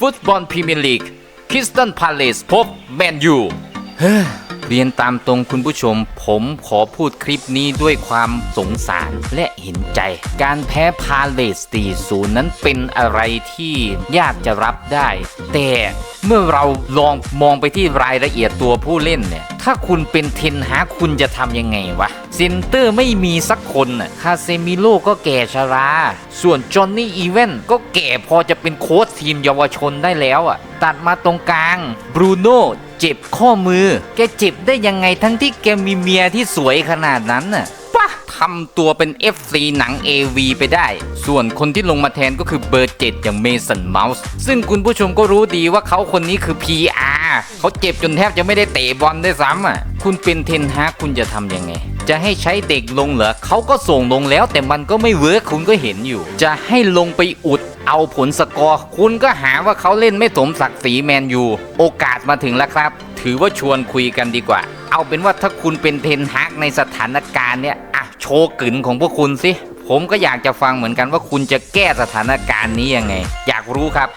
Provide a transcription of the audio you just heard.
ฟุตบอลพรีเมียร์ลีกคริสตันพาเลสพบแมนยูเฮ้เรียนตามตรงคุณผู้ชม ผมขอพูดคลิปนี้ด้วยความสงสารและเห็นใจ การแพ้พาเลสตีศูนย์นั้นเป็นอะไรที่ยากจะรับได้ แต่เมื่อเราลองมองไปที่รายละเอียดตัวผู้เล่นเนี่ย ถ้าคุณเป็นเทนฮาคุณจะทำยังไงวะ เซนเตอร์ไม่มีสักคนน่ะ คาเซมิโลก็แก่ชรา ส่วนจอห์นนี่อีเวนก็แก่พอจะเป็นโค้ชทีมเยาวชนได้แล้วอะ ตัดมาตรงกลาง บรูโน่เจ็บข้อมือ แกเจ็บได้ยังไงทั้งที่แกมีเมียที่สวยขนาดนั้นน่ะ ทำตัวเป็น FC หนัง AV ไปได้ ส่วนคนที่ลงมาแทนก็คือเบอร์เจ็ดอย่างเมสันเมาส์ซึ่งคุณผู้ชมก็รู้ดีว่าเขาคนนี้คือ PR เขาเจ็บจนแทบจะไม่ได้เตะบอลด้วยซ้ำอะ คุณเป็นเทนฮากคุณจะทำยังไง จะให้ใช้เด็กลงเหรอเขาก็ส่งลงแล้ว แต่มันก็ไม่เวิร์คคุณก็เห็นอยู่ จะให้ลงไปอุดเอาผลสกอร์ คุณก็หาว่าเขาเล่นไม่สมศักดิ์ศรีแมนยูโอกาสมาถึงแล้วครับ ถือว่าชวนคุยกันดีกว่า เอาเป็นว่าถ้าคุณเป็นเทนฮากในสถานการณ์เนี่ย ชว์กึ๋นของพวกคุณสิ ผมก็อยากจะฟังเหมือนกันว่าคุณจะแก้สถานการณ์นี้ยังไง อยากรู้ครับ